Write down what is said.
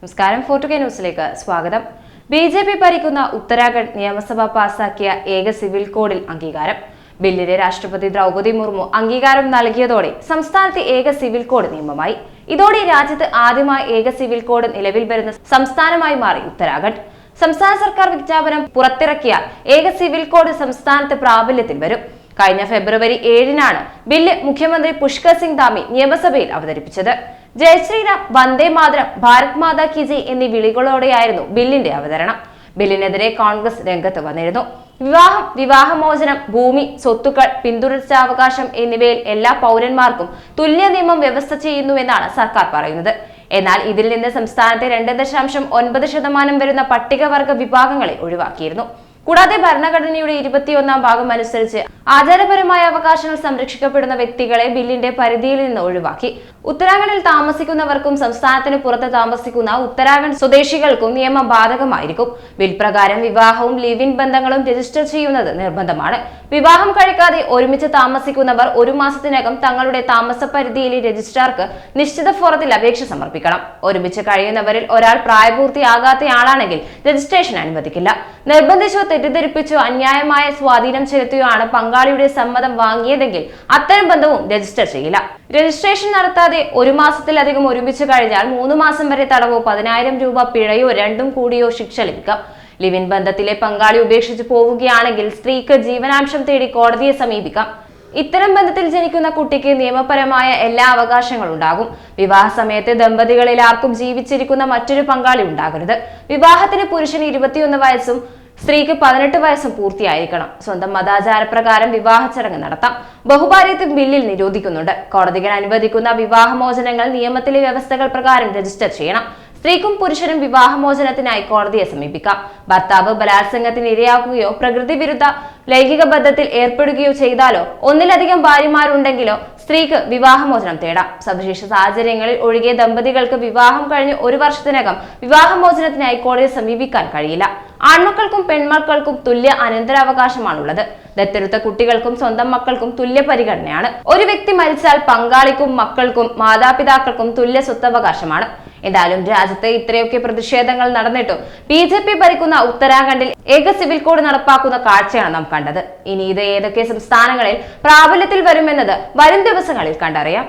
നമസ്കാരം. ഫോർട്ടു കെ ന്യൂസിലേക്ക് സ്വാഗതം. ബി ജെ പി ഭരിക്കുന്ന ഉത്തരാഖണ്ഡ് നിയമസഭ പാസാക്കിയ ഏക സിവിൽ കോഡിൽ അംഗീകാരം. ബില്ലിന് രാഷ്ട്രപതി ദ്രൗപദി മുർമു അംഗീകാരം നൽകിയതോടെ സംസ്ഥാനത്തെ ഏക സിവിൽ കോഡ് നിയമമായി. ഇതോടെ രാജ്യത്ത് ആദ്യമായി ഏക സിവിൽ കോഡ് നിലവിൽ വരുന്ന സംസ്ഥാനമായി മാറി ഉത്തരാഖണ്ഡ്. സംസ്ഥാന സർക്കാർ വിജ്ഞാപനം പുറത്തിറക്കിയാൽ ഏക സിവിൽ കോഡ് സംസ്ഥാനത്ത് പ്രാബല്യത്തിൽ വരും. കഴിഞ്ഞ ഫെബ്രുവരി ഏഴിനാണ് ബില്ല് മുഖ്യമന്ത്രി പുഷ്കർ സിംഗ് ധാമി നിയമസഭയിൽ അവതരിപ്പിച്ചത്. ജയ് ശ്രീറാം വന്ദേ മാതരം ഭാരത് മാതാ കി ജയ് എന്നീ വിളികളോടെയായിരുന്നു ബില്ലിന്റെ അവതരണം. ബില്ലിനെതിരെ കോൺഗ്രസ് രംഗത്ത് വന്നിരുന്നു. വിവാഹം വിവാഹമോചനം ഭൂമി സ്വത്തുക്കൾ പിന്തുടർച്ചാവകാശം എന്നിവയിൽ എല്ലാ പൗരന്മാർക്കും തുല്യ നിയമം വ്യവസ്ഥ ചെയ്യുന്നുവെന്നാണ് സർക്കാർ പറയുന്നത്. എന്നാൽ ഇതിൽ നിന്ന് സംസ്ഥാനത്തെ രണ്ട് ദശാംശം ഒൻപത് ശതമാനം വരുന്ന പട്ടികവർഗ വിഭാഗങ്ങളെ ഒഴിവാക്കിയിരുന്നു. കൂടാതെ ഭരണഘടനയുടെ ഇരുപത്തിയൊന്നാം ഭാഗം അനുസരിച്ച് ആചാരപരമായ അവകാശങ്ങൾ സംരക്ഷിക്കപ്പെടുന്ന വ്യക്തികളെ ബില്ലിന്റെ പരിധിയിൽ നിന്ന് ഒഴിവാക്കി. ഉത്തരാഖണ്ഡിൽ താമസിക്കുന്നവർക്കും സംസ്ഥാനത്തിന് പുറത്ത് താമസിക്കുന്ന ഉത്തരാഖണ്ഡ് സ്വദേശികൾക്കും നിയമം ബാധകമായിരിക്കും ബിൽ പ്രകാരം വിവാഹവും ലിവ് ഇൻ ബന്ധങ്ങളും രജിസ്റ്റർ ചെയ്യുന്നത് നിർബന്ധമാണ്. വിവാഹം കഴിക്കാതെ ഒരുമിച്ച് താമസിക്കുന്നവർ ഒരു മാസത്തിനകം തങ്ങളുടെ താമസ പരിധിയിലെ രജിസ്ട്രാർക്ക് നിശ്ചിത ഫോറത്തിൽ അപേക്ഷ സമർപ്പിക്കണം. ഒരുമിച്ച് കഴിയുന്നവരിൽ ഒരാൾ പ്രായപൂർത്തിയാകാത്തയാളാണെങ്കിൽ രജിസ്ട്രേഷൻ അനുവദിക്കില്ല. നിർബന്ധിച്ചോ തെറ്റിദ്ധരിപ്പിച്ചോ അന്യായമായ സ്വാധീനം ചെലുത്തിയോ ആണ് പങ്കാളിയുടെ സമ്മതം വാങ്ങിയതെങ്കിൽ അത്തരം ബന്ധവും രജിസ്റ്റർ ചെയ്യില്ല. രജിസ്ട്രേഷൻ നടത്താതെ ഒരു മാസത്തിലധികം ഒരുമിച്ച് കഴിഞ്ഞാൽ മൂന്ന് മാസം വരെ തടവോ പതിനായിരം രൂപ പിഴയോ രണ്ടും കൂടിയോ ശിക്ഷ ലഭിക്കാം. ലിവിൻ ബന്ധത്തിലെ പങ്കാളി ഉപേക്ഷിച്ച് പോവുകയാണെങ്കിൽ സ്ത്രീക്ക് ജീവനാംശം തേടി കോടതിയെ സമീപിക്കാം. ഇത്തരം ബന്ധത്തിൽ ജനിക്കുന്ന കുട്ടിക്ക് നിയമപരമായ എല്ലാ അവകാശങ്ങളും ഉണ്ടാകും. വിവാഹ സമയത്ത് ദമ്പതികളിൽ ആർക്കും ജീവിച്ചിരിക്കുന്ന മറ്റൊരു പങ്കാളി ഉണ്ടാകരുത്. വിവാഹത്തിന് പുരുഷന് ഇരുപത്തിയൊന്ന് വയസ്സും സ്ത്രീക്ക് പതിനെട്ട് വയസ്സും പൂർത്തിയായിരിക്കണം. സ്വന്തം മതാചാരപ്രകാരം വിവാഹ ചടങ്ങ് നടത്താം. ബഹുഭാര്യത്വം ബില്ലിൽ നിരോധിക്കുന്നുണ്ട്. കോടതികൾ അനുവദിക്കുന്ന വിവാഹമോചനങ്ങൾ നിയമത്തിലെ വ്യവസ്ഥകൾ പ്രകാരം രജിസ്റ്റർ ചെയ്യണം. സ്ത്രീക്കും പുരുഷനും വിവാഹമോചനത്തിനായി കോടതിയെ സമീപിക്കാം. ഭർത്താവ് ബലാത്സംഗത്തിന് ഇരയാക്കുകയോ പ്രകൃതി വിരുദ്ധ ലൈംഗിക ബന്ധത്തിൽ ഏർപ്പെടുകയോ ചെയ്താലോ ഒന്നിലധികം ഭാര്യമാരുണ്ടെങ്കിലോ സ്ത്രീക്ക് വിവാഹമോചനം തേടാം. സവിശേഷ സാഹചര്യങ്ങളിൽ ഒഴികെ ദമ്പതികൾക്ക് വിവാഹം കഴിഞ്ഞ് ഒരു വർഷത്തിനകം വിവാഹമോചനത്തിനായി കോടതിയെ സമീപിക്കാൻ കഴിയില്ല. ആൺമക്കൾക്കും പെൺമക്കൾക്കും തുല്യ അനന്തരാവകാശമാണുള്ളത്. ദത്തെടുത്ത കുട്ടികൾക്കും സ്വന്തം മക്കൾക്കും തുല്യ പരിഗണനയാണ്. ഒരു വ്യക്തി മരിച്ചാൽ പങ്കാളിക്കും മക്കൾക്കും മാതാപിതാക്കൾക്കും തുല്യ സ്വത്തവകാശമാണ്. എന്തായാലും രാജ്യത്ത് ഇത്രയൊക്കെ പ്രതിഷേധങ്ങൾ നടന്നിട്ടും ബി ജെ പി ഭരിക്കുന്ന ഉത്തരാഖണ്ഡിൽ ഏക സിവിൽ കോഡ് നടപ്പാക്കുന്ന കാഴ്ചയാണ് നാം കണ്ടത്. ഇനി ഇത് ഏതൊക്കെ സംസ്ഥാനങ്ങളിൽ പ്രാബല്യത്തിൽ വരുമെന്നത് വരും ദിവസങ്ങളിൽ കണ്ടറിയാം.